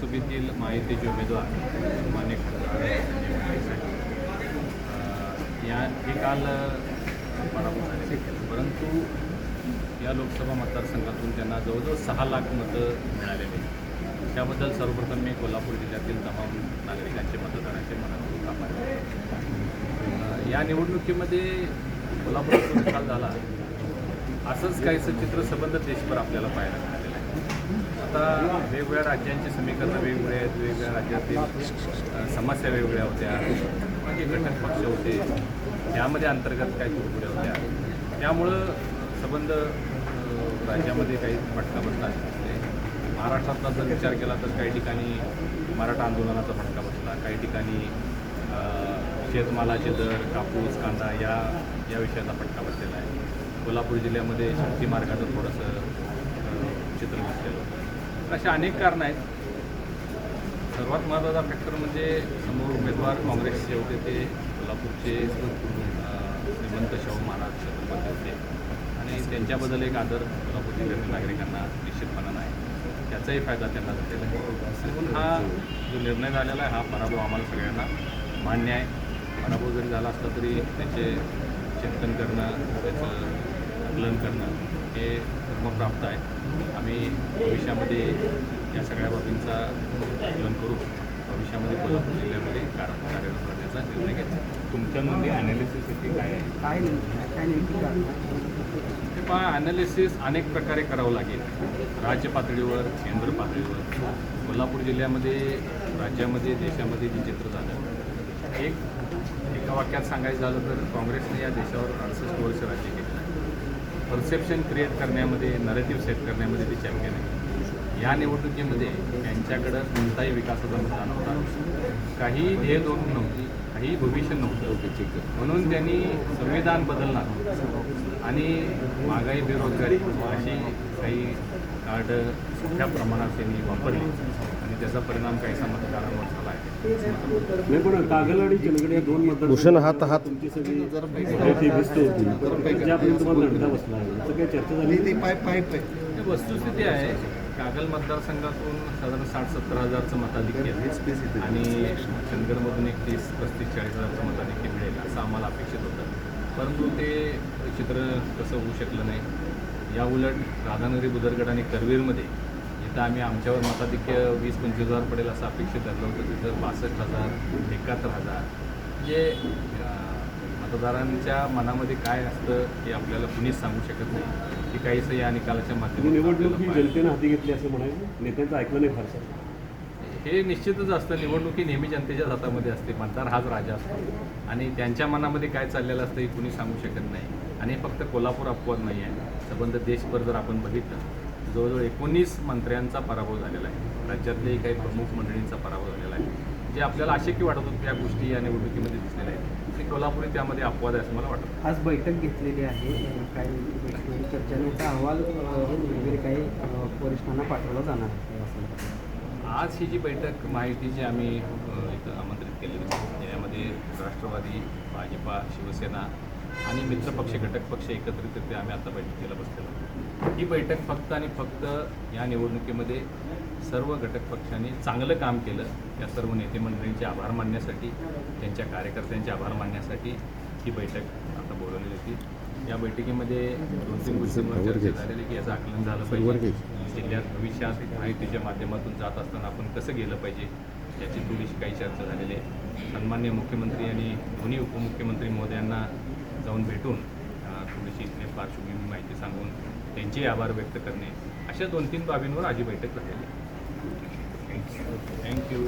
लोकसभेतील माहितीचे उमेदवार मान्य खासदार या हे काल परंतु या लोकसभा मतदारसंघातून त्यांना जवळजवळ सहा लाख मतं मिळालेली त्याबद्दल सर्वप्रथम मी कोल्हापूर जिल्ह्यातील तमाम नागरिकांचे मतदारांचे मनापूर्वक आभार या निवडणुकीमध्ये कोल्हापूर निकाल झाला. असंच काहीसं चित्र सबंध देशभर आपल्याला पाहायला मिळालं. आता वेगवेगळ्या राज्यांची समीकरणं वेगवेगळे आहेत वेगवेगळ्या राज्यातील समस्या वेगवेगळ्या होत्या म्हणजे घटक पक्ष होते. त्यामध्ये अंतर्गत काही तुरपुड्या होत्या. त्यामुळं संबंध राज्यामध्ये काही फटका बसला दिसते महाराष्ट्रातला जर विचार केला तर काही ठिकाणी मराठा आंदोलनाचा फटका बसला काही ठिकाणी शेतमालाचे दर कापूस कांदा या या विषयाचा फटका बसलेला आहे. कोल्हापूर जिल्ह्यामध्ये शक्ती मार्गाचं थोडंसं अ, चित्र दिसलेलं होतं अशा अनेक कारणं आहेत. सर्वात महत्त्वाचा फॅक्टर म्हणजे समोर उमेदवार काँग्रेसचे होते ते कोल्हापूरचे श्रीमंत शाहू महाराज छत्रपती होते. आणि त्यांच्याबद्दल एक आदर कोल्हापूर जिल्ह्यातील नागरिकांना निश्चितपणानं आहे त्याचाही फायदा त्यांना झालेला आहे. म्हणून हा जो निर्णय झालेला आहे हा पराभव आम्हाला सगळ्यांना मान्य आहे. पराभव जरी झाला असला तरी त्याचे चिंतन करणं त्याचं आकलन करणं हे धर्मप्राप्त आहे. आम्ही भविष्यामध्ये या सगळ्या बाबींचा आकलन करू. भविष्यामध्ये कोल्हापूर जिल्ह्यामध्ये कार कार्यरत राहण्याचा निर्णय घ्यायचा तुमच्या नोंदी अनालिसिससाठी काय आहे? काय नेमकी काय नेमकी कारण हे पहा ॲनालिसिस अनेक प्रकारे करावं लागेल. राज्य पातळीवर केंद्र पातळीवर. कोल्हापूर जिल्ह्यामध्ये राज्यामध्ये देशामध्ये जे चित्र झालं. एक एका वाक्यात सांगायचं झालं तर काँग्रेसने या देशावर अडसष्ट वर्ष राज्य केलेलं आहे परसेप्शन क्रिएट करण्यामध्ये नरेटिव्ह सेट करण्यामध्ये ते चॅम्पियन आहे. या निवडणुकीमध्ये त्यांच्याकडं कोणताही विकासाचा मुद्दा नव्हता. काही ध्येय दोन नव्हती काही भविष्य नव्हतं. म्हणून त्यांनी संविधान बदलणार. आणि महागाई बेरोजगारी अशी काही कार्ड मोठ्या प्रमाणात त्यांनी वापरली. आणि त्याचा परिणाम काही मतदारांवर नाही पण कागल आणि चंदगड या दोन मतदार भूषण हात हात. तुमची सगळी मोठी भिस्त होती. ज्यापर्यंत तुम्हाला लढता बसला आहे याचं काही चर्चा झाली. ते पाय पाईप आहे ही वस्तुस्थिती आहे कागल मतदारसंघातून साधारण साठ सत्तर हजारचं मताधिक्य आहे. आणि चंदगडमधून एक तीस पस्तीस चाळीस हजारचं मताधिक्य मिळेल असं आम्हाला अपेक्षित होतं. परंतु ते चित्र तसं होऊ शकलं नाही. या उलट राधानगरी बुदरगड आणि करवीरमध्ये जिथं आम्ही आमच्यावर मताधिक्य वीस पंचवीस हजार पडेल असं अपेक्षित धरलं होतं तिथं बासष्ट हजार एकाहत्तर हजार. म्हणजे अं, मतदारांच्या मनामध्ये काय असतं हे आपल्याला कुणीच सांगू शकत नाही. की काहीसं या निकालाच्या माध्यमातून निवडणूक आपल्याला ही जनतेनं हाती घेतली असं म्हणायचं? नेत्यांचं ऐकलं नाही फारसं हे निश्चितच असतं. निवडणूक ही नेहमी जनतेच्याच हातामध्ये असते. मतदार हाच राजा असतो. आणि त्यांच्या मनामध्ये काय चाललेलं असतं हे कुणी सांगू शकत नाही. आणि हे फक्त कोल्हापूर अपवाद नाही आहे संबंध देशभर जर आपण बघितलं जवळजवळ एकोणीस मंत्र्यांचा पराभव झालेला आहे. राज्यातलेही काही प्रमुख मंडळींचा पराभव झालेला आहे. जे आपल्याला अशक्य वाटत होतं त्या गोष्टी या निवडणुकीमध्ये दिसलेल्या आहेत. ते कोल्हापुरी त्यामध्ये अपवाद आहे असं मला वाटतं. आज बैठक घेतलेली आहे. काही बैठकीमध्ये चर्चा आणि त्याचा अहवाल वगैरे काही वरिष्ठांना पाठवला जाणार आहे. असं. आज ही जी बैठक माहितीची आम्ही अ, इथं आमंत्रित केलेली आहे यामध्ये राष्ट्रवादी भाजपा शिवसेना आणि मित्रपक्ष घटक पक्ष एकत्रितरित्या आम्ही आता बैठकीला बसलेलो. ही बैठक फक्त आणि फक्त या निवडणुकीमध्ये सर्व घटक पक्षांनी चांगलं काम केलं. या सर्व नेते मंडळींचे आभार मानण्यासाठी त्यांच्या कार्यकर्त्यांचे आभार मानण्यासाठी ही बैठक आता बोलवली होती. या बैठकीमध्ये दोन तीन गोष्टींवर चर्चा झालेली की याचं आकलन झालं पाहिजे. जिल्ह्यात भविष्यात माहितीच्या माध्यमातून जात असताना आपण कसं गेलं पाहिजे याची थोडीशी काही चर्चा झालेली आहे. सन्मान्य मुख्यमंत्री आणि दोन्ही उपमुख्यमंत्री महोदयांना जाऊन भेटून थोडीशी इथली पार्श्वभूमी माहिती सांगून त्यांचे आभार व्यक्त करणे अशा दोन तीन बाबींवर आजी बैठक झालेली थँक्यू थँक्यू